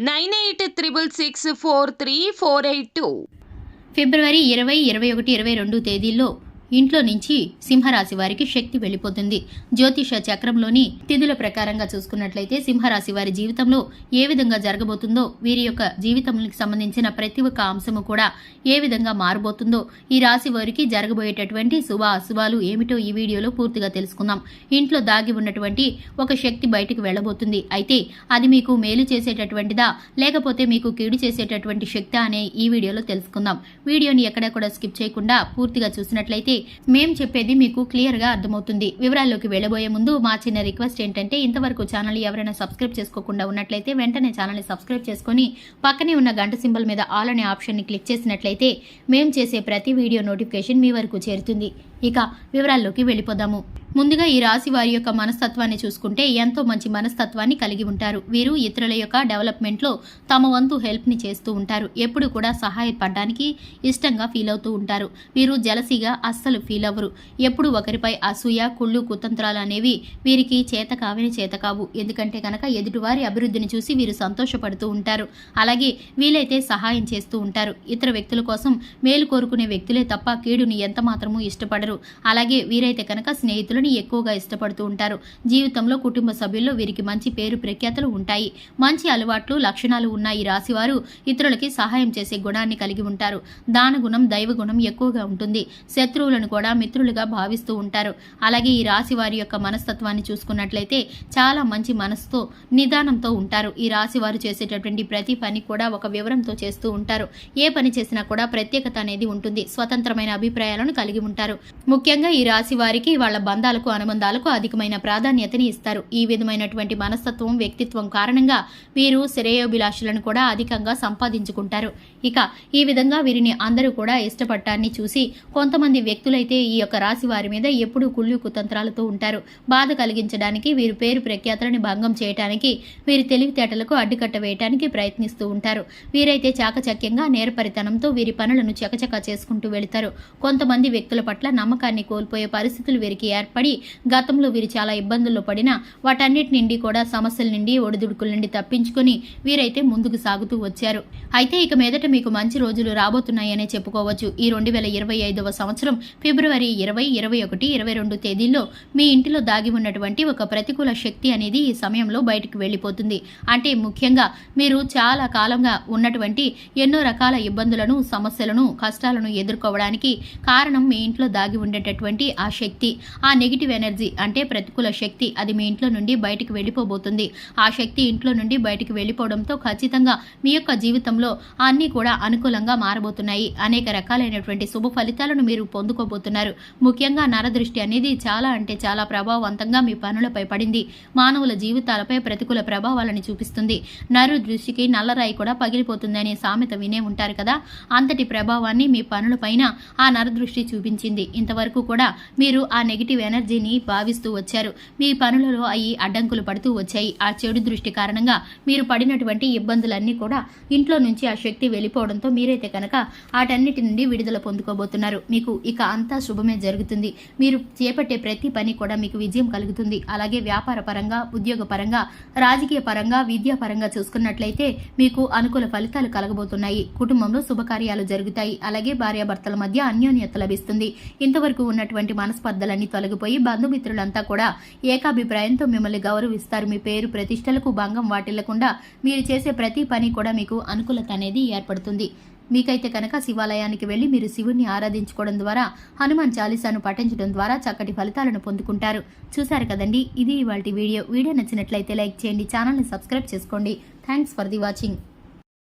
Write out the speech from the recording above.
nine eight triple six four three four eight two. ఫిబ్రవరి ఇరవై ఇరవై ఒకటి ఇరవై రెండు తేదీల్లో ఇంట్లో నుంచి సింహరాశి వారికి శక్తి వెళ్ళిపోతుంది. జ్యోతిష చక్రంలోని తిథుల ప్రకారంగా చూసుకున్నట్లయితే సింహరాశి వారి జీవితంలో ఏ విధంగా జరగబోతుందో వీరి యొక్క జీవితంకి సంబంధించిన ప్రతి ఒక్క అంశము కూడా ఏ విధంగా మారబోతుందో ఈ రాశి వారికి జరగబోయేటటువంటి శుభ అశుభాలు ఏమిటో ఈ వీడియోలో పూర్తిగా తెలుసుకుందాం. ఇంట్లో దాగి ఉన్నటువంటి ఒక శక్తి బయటకు వెళ్ళబోతుంది. అయితే అది మీకు మేలు చేసేటటువంటిదా లేకపోతే మీకు కీడు చేసేటటువంటి శక్తి అనే ఈ వీడియోలో తెలుసుకుందాం. వీడియోని ఎక్కడ కూడా స్కిప్ చేయకుండా పూర్తిగా చూసినట్లయితే మేం చెప్పేది మీకు క్లియర్గా అర్థమవుతుంది. వివరాల్లోకి వెళ్ళబోయే ముందు మా చిన్న రిక్వెస్ట్ ఏంటంటే ఇంతవరకు ఛానల్ ఎవరైనా సబ్స్క్రైబ్ చేసుకోకుండా ఉన్నట్లయితే వెంటనే ఛానల్ని సబ్స్క్రైబ్ చేసుకొని పక్కనే ఉన్న గంట సింబల్ మీద ఆల్ అనే ఆప్షన్ని క్లిక్ చేసినట్లయితే మేం చేసే ప్రతి వీడియో నోటిఫికేషన్ మీ వరకు చేరుతుంది. ఇక వివరాల్లోకి వెళ్ళిపోదాము. ముందుగా ఈ రాశి వారి యొక్క మనస్తత్వాన్ని చూసుకుంటే ఎంతో మంచి మనస్తత్వాన్ని కలిగి ఉంటారు. వీరు ఇతరుల యొక్క డెవలప్మెంట్లో తమ వంతు హెల్ప్ని చేస్తూ ఉంటారు. ఎప్పుడు కూడా సహాయపడడానికి ఇష్టంగా ఫీల్ అవుతూ ఉంటారు. వీరు జలసిగా అస్సలు ఫీల్ అవ్వరు. ఎప్పుడు ఒకరిపై అసూయ కుళ్ళు కుతంత్రాలు అనేవి వీరికి చేత కావని చేత కావు ఎందుకంటే కనుక ఎదుటివారి అభివృద్ధిని చూసి వీరు సంతోషపడుతూ ఉంటారు. అలాగే వీలైతే సహాయం చేస్తూ ఉంటారు. ఇతర వ్యక్తుల కోసం మేలు కోరుకునే వ్యక్తులే తప్ప కీడుని ఎంత మాత్రమూ ఇష్టపడరు. అలాగే వీరైతే కనుక స్నేహితులని ఎక్కువగా ఇష్టపడుతూ ఉంటారు. జీవితంలో కుటుంబ సభ్యుల్లో వీరికి మంచి పేరు ప్రఖ్యాతలు ఉంటాయి. మంచి అలవాట్లు లక్షణాలు ఉన్న ఈ రాశివారు ఇతరులకి సహాయం చేసే గుణాన్ని కలిగి ఉంటారు. దాన గుణం దైవ గుణం ఎక్కువగా ఉంటుంది. శత్రువులను కూడా మిత్రులుగా భావిస్తూ ఉంటారు. అలాగే ఈ రాశి వారి యొక్క మనస్తత్వాన్ని చూసుకున్నట్లయితే చాలా మంచి మనసుతో నిదానంతో ఉంటారు. ఈ రాశి వారు చేసేటటువంటి ప్రతి పని కూడా ఒక వివరంతో చేస్తూ ఉంటారు. ఏ పని చేసినా కూడా ప్రత్యేకత అనేది ఉంటుంది. స్వతంత్రమైన అభిప్రాయాలను కలిగి ఉంటారు. ముఖ్యంగా ఈ రాశి వారికి వాళ్ళ సంబంధాలకు అనుబంధాలకు అధికమైన ప్రాధాన్యతని ఇస్తారు. ఈ విధమైనటువంటి మనస్తత్వం వ్యక్తిత్వం కారణంగా వీరు శ్రేయోభిలాషులను కూడా అధికంగా సంపాదించుకుంటారు. ఇక ఈ విధంగా వీరిని అందరూ కూడా ఇష్టపడటాన్ని చూసి కొంతమంది వ్యక్తులైతే ఈ యొక్క రాశి వారి మీద ఎప్పుడూ కుళ్ళు కుతంత్రాలతో ఉంటారు. బాధ కలిగించడానికి వీరు పేరు ప్రఖ్యాతలను భంగం చేయడానికి వీరి తెలివితేటలకు అడ్డుకట్ట వేయటానికి ప్రయత్నిస్తూ ఉంటారు. వీరైతే చాకచక్యంగా నేర్పరితనంతో వీరి పనులను చకచకా చేసుకుంటూ వెళతారు. కొంతమంది వ్యక్తుల పట్ల నమ్మకాన్ని కోల్పోయే పరిస్థితులు వీరికి ఏర్పడి గతంలో వీరు చాలా ఇబ్బందుల్లో పడినా వాటన్నిటి నుండి కూడా సమస్యల నుండి ఒడిదుడుకుల నుండి తప్పించుకొని వీరైతే ముందుకు సాగుతూ వచ్చారు. అయితే ఇక మీదట మీకు మంచి రోజులు రాబోతున్నాయనే చెప్పుకోవచ్చు. ఈ రెండు వేల ఇరవై ఐదవ సంవత్సరం ఫిబ్రవరి ఇరవై ఇరవై ఒకటి ఇరవై రెండు తేదీల్లో మీ ఇంటిలో దాగి ఉన్నటువంటి ఒక ప్రతికూల శక్తి అనేది ఈ సమయంలో బయటకు వెళ్ళిపోతుంది. అంటే ముఖ్యంగా మీరు చాలా కాలంగా ఉన్నటువంటి ఎన్నో రకాల ఇబ్బందులను సమస్యలను కష్టాలను ఎదుర్కోవడానికి కారణం మీ ఇంట్లో దాగి ఉండేటటువంటి ఆ శక్తి. ఆ నెగిటివ్ ఎనర్జీ అంటే ప్రతికూల శక్తి అది మీ ఇంట్లో నుండి బయటికి వెళ్ళిపోబోతుంది. ఆ శక్తి ఇంట్లో నుండి బయటికి వెళ్ళిపోవడంతో ఖచ్చితంగా మీ యొక్క జీవితంలో అన్నీ కూడా అనుకూలంగా మారబోతున్నాయి. అనేక రకాలైనటువంటి శుభ ఫలితాలను మీరు పొందుకోబోతున్నారు. ముఖ్యంగా నరదృష్టి అనేది చాలా అంటే చాలా ప్రభావవంతంగా మీ పనులపై పడింది. మానవుల జీవితాలపై ప్రతికూల ప్రభావాలను చూపిస్తుంది. నరు దృష్టికి నల్లరాయి కూడా పగిలిపోతుందనే సామెత వినే ఉంటారు కదా? అంతటి ప్రభావాన్ని మీ పనులపైన ఆ నరదృష్టి చూపించింది. ఇంతవరకు కూడా మీరు ఆ నెగిటివ్ ఎనర్జీ ఎనర్జీని భావిస్తూ వచ్చారు. మీ పనులలో అవి అడ్డంకులు పడుతూ వచ్చాయి. ఆ చెడు దృష్టి కారణంగా మీరు పడినటువంటి ఇబ్బందులన్నీ కూడా ఇంట్లో నుంచి ఆ శక్తి వెళ్ళిపోవడంతో మీరైతే కనుక వాటన్నిటి నుండి విడుదల పొందుకోబోతున్నారు. మీకు ఇక అంతా శుభమే జరుగుతుంది. మీరు చేపట్టే ప్రతి పని కూడా మీకు విజయం కలుగుతుంది. అలాగే వ్యాపార పరంగా ఉద్యోగ పరంగా రాజకీయ పరంగా విద్యా పరంగా చూసుకున్నట్లయితే మీకు అనుకూల ఫలితాలు కలగబోతున్నాయి. కుటుంబంలో శుభకార్యాలు జరుగుతాయి. అలాగే భార్యాభర్తల మధ్య అన్యోన్యత లభిస్తుంది. ఇంతవరకు ఉన్నటువంటి మనస్పర్ధలన్నీ తొలగిపోయి బంధుమిత్రులంతా కూడా ఏకాభిప్రాయంతో మిమ్మల్ని గౌరవిస్తారు. మీ పేరు ప్రతిష్టలకు భంగం వాటిల్లకుండా మీరు చేసే ప్రతి పని కూడా మీకు అనుకూలత అనేది ఏర్పడుతుంది. మీకైతే కనుక శివాలయానికి వెళ్ళి మీరు శివుణ్ణి ఆరాధించుకోవడం ద్వారా హనుమాన్ చాలీసాను పఠించడం ద్వారా చక్కటి ఫలితాలను పొందుకుంటారు. చూశారు కదండి? ఇది ఇవాళ వీడియో. వీడియో నచ్చినట్లయితే లైక్ చేయండి ఛానల్ని సబ్స్క్రైబ్ చేసుకోండి. Thanks for the watching.